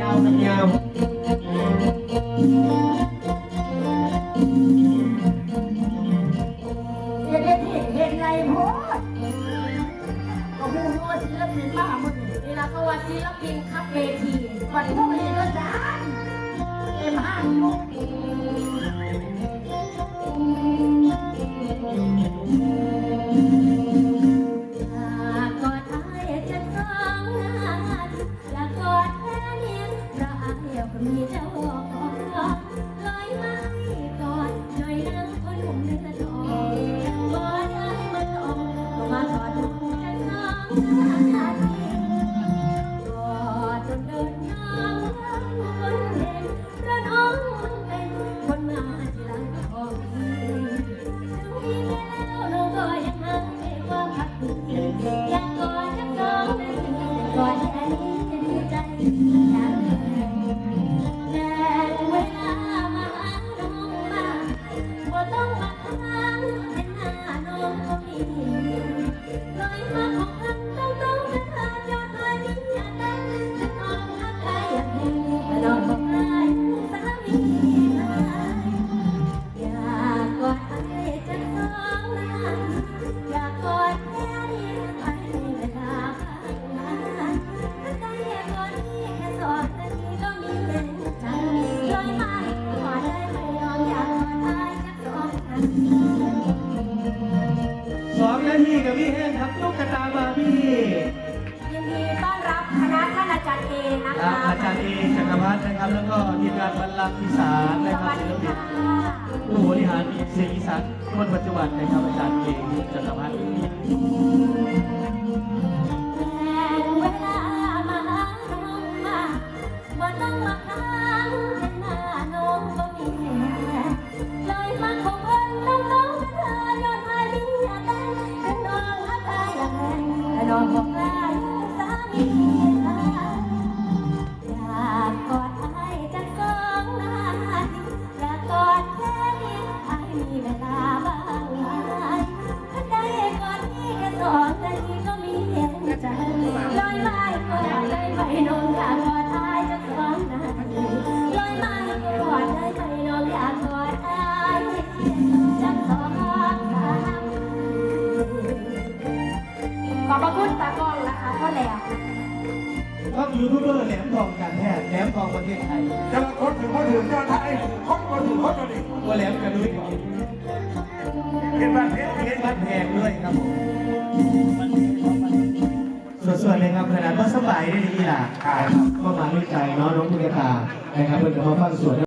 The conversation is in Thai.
ยาวสัญญาวเห็นเห็นเห็นไรโพดก็พูดว่าศิลปินบ้ามดนี่นี่ละก็ว่าศิลปินขับเวทีวันพวกนี้ก็จ้าเอ็มห้าลูก มีเจ้าของลอยมาให้กอดหน่อยนึงคนหนุ่มเนื้อทองกอดให้มันออก็มากอดดูจะสองนาที พี่แห้งครับตุ๊กตาบาร์บี้ยินดีต้อนรับคณะท่านอาจารย์เอนะครัคะบอาจารย์เอจักรพัฒน์นะครับ แล้วก็ทีมงานบรรลังก์อีสานสนะครัวับสศิลดีปินค่ะ ผู้บริหารเสียงอีสานคนปัจจุบันนะครับอาจารย์เอจักรพัฒน์ น้องอยากกอดอายจะสองนาทีลอยมาก็กอดได้ไหมน้องอยากกอดอายจะสองนาทีขอบพระคุณตากล้องนะคะพ่อแหลมก็ยูทูบเบอร์แหลมทองการแพทย์แหลมทองประเทศไทยจะมาคนถึงคนถึงยอดไทยคนคนถึงคนตัวนี้ก็แหลมกระดุยก่อนเป็นบ้านเพชรเพชรบ้านแพงด้วยครับผม ส่วนๆเลยครับขนาดว่าสบายได้ดีล่ะก็มาด้วยใจเนาะน้องตุ๊กตานะครับเพื่อนก็มาฟังสวด